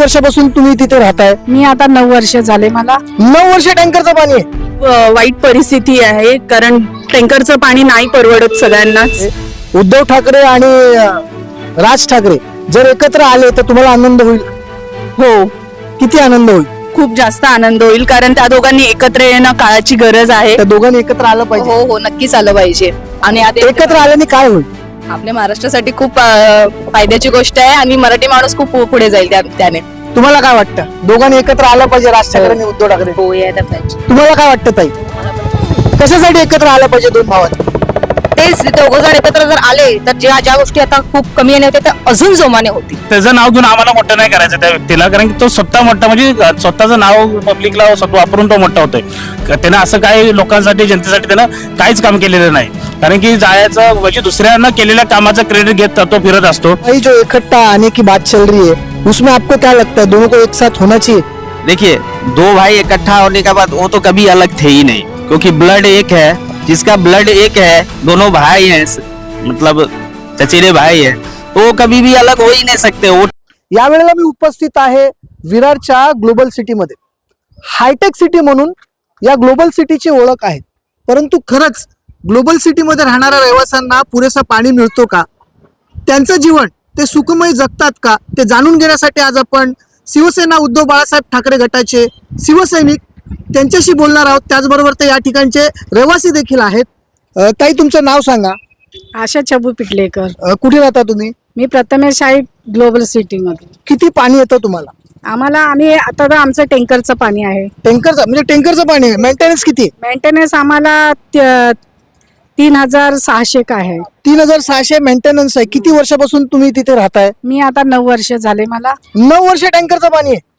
वर्षापासून तुम्ही तिथे राहताय? मी आता नऊ वर्ष झाले मला. नऊ वर्ष टँकरचं पाणी आहे? वाईट परिस्थिती आहे कारण टँकरचं पाणी नाही परवडत सगळ्यांनाच. उद्धव ठाकरे आणि अं, राज ठाकरे जर एकत्र आले तर तुम्हाला आनंद होईल? हो. किती आनंद होईल? खूप जास्त आनंद होईल कारण त्या दोघांनी एकत्र येणं काळाची गरज आहे. त्या दोघांनी एकत्र आलं पाहिजे. हो हो नक्कीच आलं पाहिजे. आणि आता एकत्र आल्याने काय होईल? आपल्या महाराष्ट्रासाठी खूप अं, फायद्याची गोष्ट आहे आणि मराठी माणूस खूप पुढे जाईल त्या- त्याने. तुम्हाला काय वाटतं? दोघांनी एकत्र आलं पाहिजे राज ठाकरे आणि उद्धव ठाकरे हो यायला पाहिजे. तुम्हाला काय वाटतं ताई? कशासाठी एकत्र आलं पाहिजे दोन भावात तेच दोघ जण एकत्र जर आले तर ज्या ज्या गोष्टी आता खूप कमी येणे होते त्या अजून जोमाने होतील. त्याचं नाव घेऊन आम्हाला मोठं नाही करायचं त्या व्यक्तीला कारण की तो स्वतः मोठा म्हणजे स्वतःचं नाव पब्लिकला स्वतः वापरून तो मोठा होतोय. त्यानं असं काही लोकांसाठी जनतेसाठी त्यानं काहीच काम केलेलं नाही. कारण की जायचं म्हणजे दुसऱ्यांना केलेल्या कामाचं क्रेडिट घेत तो फिरत असतो. भाई जो इकट्ठा आने की बात चल रही है उसमें आपको क्या लगता है? दोनों को एक साथ होना चाहिए? देखिए दो भाई इकट्ठा होने के बाद वो तो कभी अलग थे ही नहीं क्योंकि ब्लड एक है जिसका ब्लड एक है दोनों भाई हैं मतलब चचेरे भाई हैं। तो वो कभी भी अलग हो ही नहीं सकते वो यावेळेला मी उपस्थित आहे विरारच्या ग्लोबल सिटीमध्ये. हायटेक सिटी म्हणून या ग्लोबल सिटीची ओळख आहे. परंतु खरंच ग्लोबल सिटीमध्ये राहणाऱ्या रहिवाशांना पुरेसा पाणी मिळतो का? त्यांचं जीवन ते सुखमय जगतात का? ते जाणून घेण्यासाठी आज आपण शिवसेना उद्धव बाळासाहेब ठाकरे गटाचे शिवसैनिक त्यांच्याशी बोलणार आहोत. त्याचबरोबर ते या ठिकाणचे रहिवासी देखील आहेत. अ, ताई तुमचं नाव सांगा. आशा छबू पिटलेकर. अ, कुठे राहता तुम्ही? मी प्रथमेश आहे ग्लोबल सिटी मध्ये किती पाणी येतं तुम्हाला? आम्हाला आम्ही आता तर आमचं टँकरचं पाणी आहे. टँकरचं म्हणजे टँकरचं पाणी आहे. मेंटेनन्स किती? आहे मेंटेनन्स आम्हाला त- तीन हजार सहाशे का आहे. तीन हजार सहाशे मेंटेनन्स आहे. किती वर्षापासून तुम्ही तिथे राहताय? मी आता नऊ वर्ष झाले मला. नऊ वर्ष टँकरचं पाणी आहे.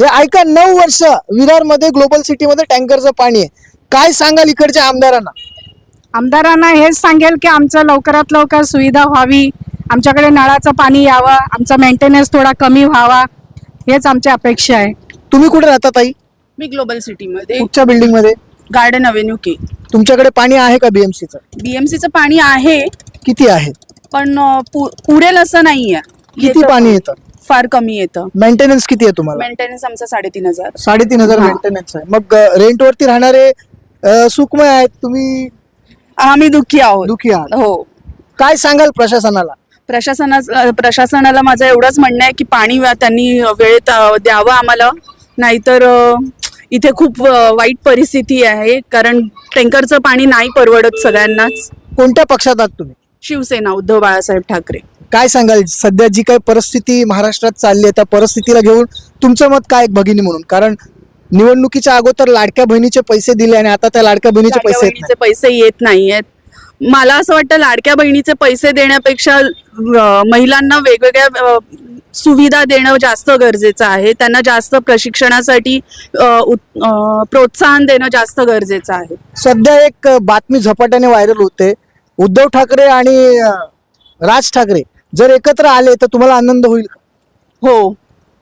हे ऐका नऊ वर्ष विरारमध्ये ग्लोबल सिटीमध्ये टँकरचं पाणी आहे. काय सांगाल इकडच्या आमदारांना? आमदारांना हेच सांगेल की आमचं लवकरात लवकर सुविधा व्हावी आमच्याकडे नळाचं पाणी यावं आमचा मेंटेनन्स थोडा कमी व्हावा हेच आमची अपेक्षा आहे. तुम्ही कुठे राहता ताई? मी ग्लोबल सिटीमध्ये. कुठच्या बिल्डिंगमध्ये गार्डन अव्हेन्यू के. तुमच्याकडे पाणी आहे का बीएमसीचं बीएमसीचं पाणी आहे किती आहे? पण अ, पु- पुरेल असं नाहीये. किती पाणी येतं? फार कमी येतं. मेंटेनन्स किती आहे तुम्हाला? मेंटेनन्स आमचा साडेतीन हजार. साडेतीन हजार मेंटेनन्स आहे. मग रेंट वरती राहणारे अ, सुखमय आहेत? तुम्ही आम्ही दुःखी आहोत. दुखी आहात. हो. काय सांगाल प्रशासनाला? प्रशासना प्रशासनाला माझं एवढंच म्हणणं आहे की पाणी वा- त्यांनी वेळेत अ, द्यावं आम्हाला. नाहीतर अ, इथे खूप अ, वाईट परिस्थिती आहे. कारण टँकरचं पाणी नाही परवडत सगळ्यांनाच. कोणत्या पक्षात आहात तुम्ही? शिवसेना उद्धव बाळासाहेब ठाकरे. काय सांगाल? सध्या जी काही परिस्थिती महाराष्ट्रात चालली आहे त्या परिस्थितीला घेऊन तुमचं मत काय आहे भगिनी म्हणून? कारण निवडणुकीच्या अगोदर लाडक्या बहिणीचे पैसे दिले आणि आता त्या लाडक्या बहिणीचे पैसे येत पैसे येत नाहीयेत. मला असं वाटतं लाडक्या बहिणीचे पैसे देण्यापेक्षा अ, महिलांना वेगवेगळ्या अ, सुविधा देणं जास्त गरजेचं आहे. त्यांना जास्त प्रशिक्षणासाठी अ, उत- अ, प्रोत्साहन देणं जास्त गरजेचं आहे. सध्या एक अ, बातमी झपाट्याने व्हायरल होते. उद्धव ठाकरे आणि अ, राज ठाकरे जर एकत्र आले तर तुम्हाला आनंद होईल? का? हो.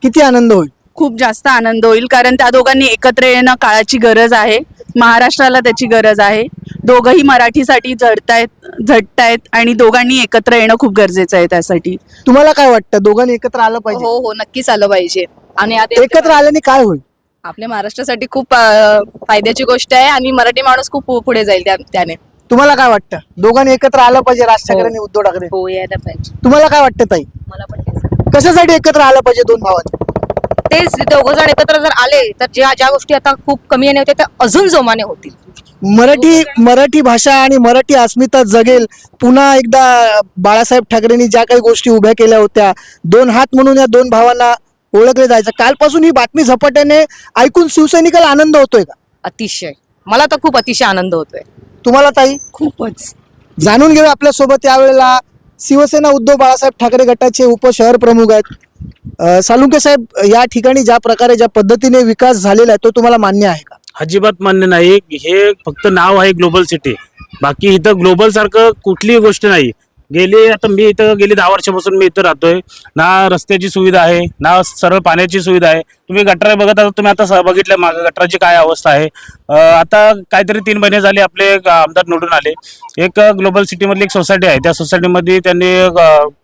किती आनंद होईल? खूप जास्त आनंद होईल कारण त्या दोघांनी एकत्र येणं काळाची गरज आहे. महाराष्ट्राला त्याची गरज आहे. दोघंही मराठीसाठी झडतायत झटतायत आणि दोघांनी एकत्र येणं खूप गरजेचं आहे त्यासाठी. तुम्हाला काय वाटतं? दोघांनी एकत्र आलं पाहिजे. हो हो नक्कीच आलं पाहिजे. आणि आता एकत्र आल्याने काय होईल? आपल्या महाराष्ट्रासाठी खूप अं, फायद्याची गोष्ट आहे आणि मराठी माणूस खूप पुढे जाईल त्या- त्याने. तुम्हाला काय वाटतं? दोघांनी एकत्र आलं पाहिजे राज ठाकरे आणि उद्धव ठाकरे हो यायला पाहिजे. तुम्हाला काय वाटतं ताई? मला पण तेच कशासाठी एकत्र आलं पाहिजे दोन भावात तेच दोघ जण एकत्र जर आले तर ज्या ज्या गोष्टी आता खूप कमी येणे होते त्या अजून जोमाने होतील. मराठी मराठी भाषा आणि मराठी अस्मिता जगेल. पुन्हा एकदा बाळासाहेब ठाकरेंनी ज्या काही गोष्टी उभ्या केल्या होत्या दोन हात म्हणून या दोन भावांना ओळखले जायचं. कालपासून ही बातमी झपाट्याने ऐकून शिवसैनिकाला आनंद होतोय का? अतिशय. मला तर खूप अतिशय आनंद होतोय. तुम्हाला ताई? खूपच. जाणून घेऊया आपल्यासोबत यावेळेला शिवसेना उद्धव बाळासाहेब ठाकरे गटाचे उपशहर प्रमुख आहेत. सालुंके साहेब या ठिकाणी ज्या प्रकारे ज्या पद्धतीने विकास झालेला आहे तो तुम्हाला मान्य आहे का? अजिबात मान्य नाही. हे फक्त नाव आहे ग्लोबल सिटी. बाकी इथं ग्लोबल सारखं कुठलीही गोष्ट नाही. गेली आता मी इथं गेली दहा वर्षापासून मी इथं राहतोय. ना रस्त्याची सुविधा आहे ना सरळ पाण्याची सुविधा आहे. तुम्ही गटर बघत आता तुम्ही आता बघितलं मागं गटराची काय अवस्था आहे. आता काहीतरी तीन महिने झाले आपले आमदार निवडून आले. एक ग्लोबल सिटीमधली एक सोसायटी आहे. त्या सोसायटीमध्ये त्यांनी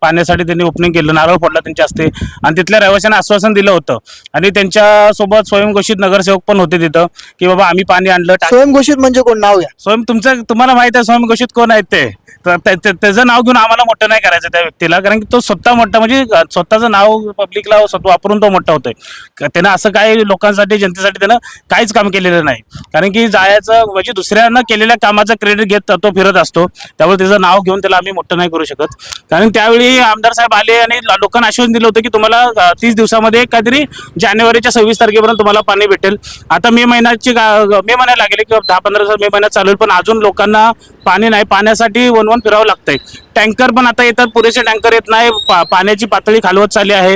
पाण्यासाठी त्यांनी ओपनिंग केलं नारळ फोडला त्यांच्या हस्ते. आणि तिथल्या रहिवाशांना आश्वासन दिलं होतं. आणि त्यांच्यासोबत स्वयंघोषित नगरसेवक पण होते तिथं की बाबा आम्ही पाणी आणलं स्वयंघोषित म्हणजे कोण? नाव घ्या. स्वयं तुमचं तुम्हाला माहीत आहे स्वयंघोषित कोण आहेत ते त्याचं नाव घेऊन आम्हाला मोठं नाही करायचं त्या व्यक्तीला कारण की तो स्वतः मोठा म्हणजे स्वतःचं नाव पब्लिकला स्वतः वापरून तो मोठा होतोय. त्यानं असं काही लोकांसाठी जनतेसाठी त्यानं काहीच काम केलेलं नाही. कारण की जायचं म्हणजे दुसऱ्यानं केलेल्या कामाचं क्रेडिट घेत तो फिरत असतो. त्यामुळे त्याचं नाव घेऊन त्याला आम्ही मोठं नाही करू शकत. कारण त्यावेळी आमदार साहेब आले आणि लोकांना आश्वासन दिलं होतं की तुम्हाला तीस दिवसामध्ये काहीतरी जानेवारीच्या सव्वीस तारखेपर्यंत तुम्हाला पाणी भेटेल. आता मे महिन्याची मे महिन्याला लागेल की दहा पंधरा दिवस मे महिन्यात चालेल. पण अजून लोकांना पाणी नाही. पाण्यासाठी वन वन फिरावं लागतंय. टँकर पण आता येतात पुरेसे टँकर येत नाही. पा- पाण्याची पातळी खालवत चालली आहे.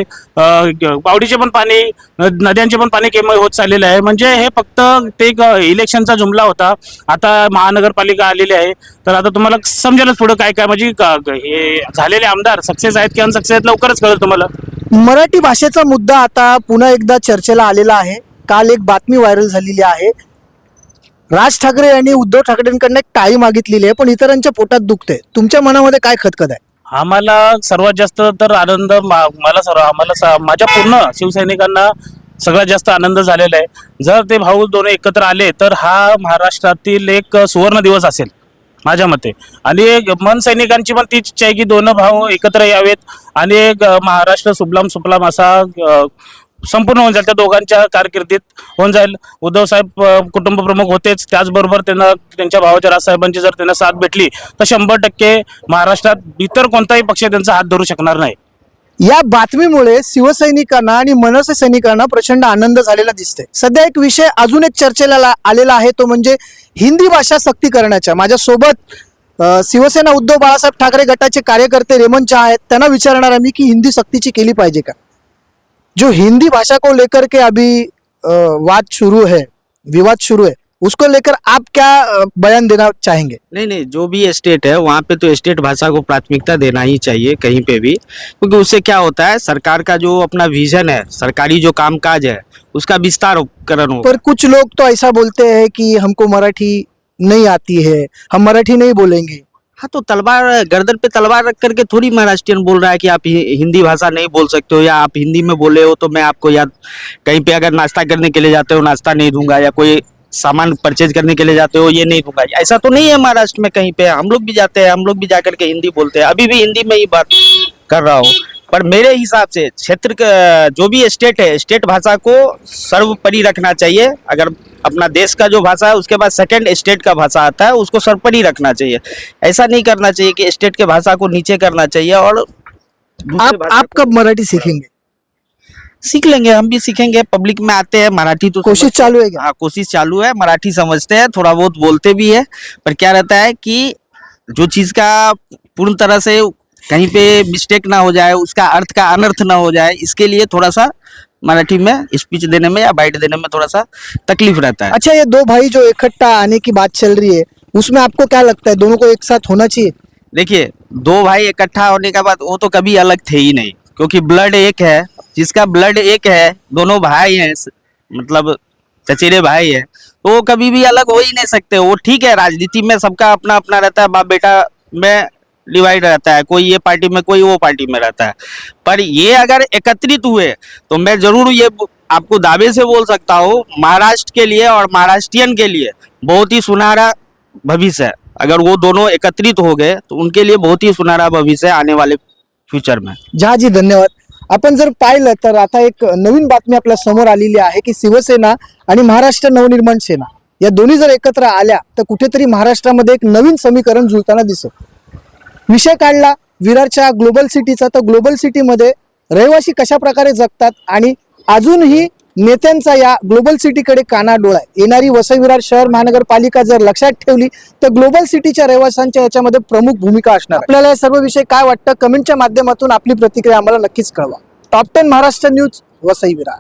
बावडीचे पण पाणी नद्यांचे पण पाणी कमी होत चाललेलं आहे. म्हणजे हे फक्त ते एक इलेक्शनचा जुमला होता. आता महानगरपालिका आलेली आहे. तर आता तुम्हाला समजेलच पुढं काय काय म्हणजे हे झालेले आमदार सक्सेस आहेत की अनसक्सेस आहेत लवकरच कळेल तुम्हाला. मराठी भाषेचा मुद्दा आता पुन्हा एकदा चर्चेला आलेला आहे. काल एक बातमी व्हायरल झालेली आहे. राज ठाकरे यांनी उद्धव ठाकरेंकडनं एक टाळी मागितलेली आहे पण इतरांच्या पोटात दुखते तुमच्या मनामध्ये काय खतखत आहे? आम्हाला सर्वात जास्त तर आनंद मा- मला सर्व आम्हाला स- माझ्या पूर्ण शिवसैनिकांना सगळ्यात जास्त आनंद झालेला आहे. जर ते भाऊ दोन एकत्र आले तर हा महाराष्ट्रातील एक सुवर्ण दिवस असेल माझ्या मते. आणि एक मन सैनिकांची पण तीच इच्छा आहे की दोन भाऊ एकत्र यावेत. आणि एक अ, महाराष्ट्र सुबलाम सुफलाम असा अ, संपूर्ण होऊन जाईल. त्या दोघांच्या कारकिर्दीत होऊन जाईल. उद्धव साहेब कुटुंब प्रमुख होतेच. त्याचबरोबर त्यांना त्यांच्या भावाच्या राजसाहेबांची जर त्यांना साथ भेटली तर शंभर टक्के महाराष्ट्रात इतर कोणताही पक्ष त्यांचा हात धरू शकणार नाही. या बातमीमुळे शिवसैनिकांना आणि मनसे सैनिकांना प्रचंड आनंद झालेला दिसते सध्या एक विषय अजून एक चर्चेला ला- आलेला आहे तो म्हणजे हिंदी भाषा सक्ती करण्याच्या माझ्यासोबत शिवसेना उद्धव बाळासाहेब ठाकरे गटाचे कार्यकर्ते रेमन चहा आहेत. त्यांना विचारणार आहे मी की हिंदी सक्तीची केली पाहिजे का? जो हिंदी भाषा को लेकर के अभी वाद शुरू है विवाद शुरू है उसको लेकर आप क्या बयान देना चाहेंगे? नहीं नहीं जो भी स्टेट है वहाँ पे तो स्टेट भाषा को प्राथमिकता देना ही चाहिए कहीं पे भी क्योंकि उससे क्या होता है सरकार का जो अपना विजन है सरकारी जो कामकाज है उसका विस्तारकरण होगा। पर कुछ लोग तो ऐसा बोलते हैं कि हमको मराठी नहीं आती है हम मराठी नहीं बोलेंगे। हाँ तो तलवार, गर्दन पे तलवार रख करके थोड़ी महाराष्ट्रियन बोल रहा है कि आप हिंदी भाषा नहीं बोल सकते हो या आप हिंदी में बोले हो तो मैं आपको या कहीं पे अगर नाश्ता करने के लिए जाते हो, नाश्ता नहीं दूँगा या कोई सामान परचेज करने के लिए जाते हो, ये नहीं दूँगा। ऐसा तो नहीं है महाराष्ट्र में कहीं पे, हम लोग भी जाते हैं, हम लोग भी जा के हिंदी बोलते हैं। अभी भी हिंदी में ही बात कर रहा हूँ। पर मेरे हिसाब से क्षेत्र का जो भी स्टेट है स्टेट भाषा को सर्वोपरि रखना चाहिए। अगर अपना देश का जो भाषा है उसके बाद सेकंड स्टेट का भाषा आता है उसको सर्वोपरि रखना चाहिए। ऐसा नहीं करना चाहिए कि स्टेट के भाषा को नीचे करना चाहिए और आप आप कब मराठी सीखेंगे? सीख लेंगे हम भी सीखेंगे। पब्लिक में आते हैं मराठी तो कोशिश चालू है हाँ कोशिश चालू है मराठी समझते हैं थोड़ा बहुत बोलते भी है। पर क्या रहता है कि जो चीज़ का पूर्ण तरह से कहीं पे मिस्टेक ना हो जाए उसका अर्थ का अनर्थ ना हो जाए इसके लिए थोड़ा सा मराठी में स्पीच देने में या बाइट देने में थोड़ा सा तकलीफ़ रहता है। अच्छा ये दो भाई जो इकट्ठा आने की बात चल रही है उसमें आपको क्या लगता है? दोनों को एक साथ होना चाहिए? देखिए दो भाई इकट्ठा होने के बाद वो तो कभी अलग थे ही नहीं क्योंकि ब्लड एक है जिसका ब्लड एक है दोनों भाई हैं मतलब चचेरे भाई है तो वो कभी भी अलग हो ही नहीं सकते वो ठीक है राजनीति में सबका अपना अपना रहता है बाप बेटा में डिवाइड रहता है कोई ये पार्टी में कोई वो पार्टी में रहता है। पर ये अगर एकत्रित हुए तो मैं जरूर ये आपको दावे से बोल सकता हूँ महाराष्ट्र के लिए और महाराष्ट्रियन के लिए बहुत ही सुनहरा भविष्य है। अगर वो दोनों एकत्रित हो गए तो उनके लिए बहुत ही सुनहरा भविष्य है आने वाले फ्यूचर में। जहाजी धन्यवाद। आपण जर पाहिलं तर आता एक नवीन बातमी आपल्यासमोर आलेली आहे की शिवसेना आणि महाराष्ट्र नवनिर्माण सेना या दोन्ही जर एकत्र आल्या तर कुठेतरी महाराष्ट्रामध्ये एक नवीन समीकरण जुळताना दिसत. विषय काढला. विरारच्या ग्लोबल सिटीचा तर ग्लोबल सिटीमध्ये रहिवासी कशा प्रकारे जगतात आणि अजूनही नेत्यांचा या ग्लोबल सिटीकडे काना डोळा येणारी वसई विरार शहर महानगरपालिका जर लक्षात ठेवली तर ग्लोबल सिटीच्या रहिवाशांच्या याच्यामध्ये प्रमुख भूमिका असणार आपल्याला हे सर्व विषय काय वाटतं? कमेंटच्या माध्यमातून आपली प्रतिक्रिया आम्हाला नक्कीच कळवा. Top ten Maharashtra news Vasai Virar.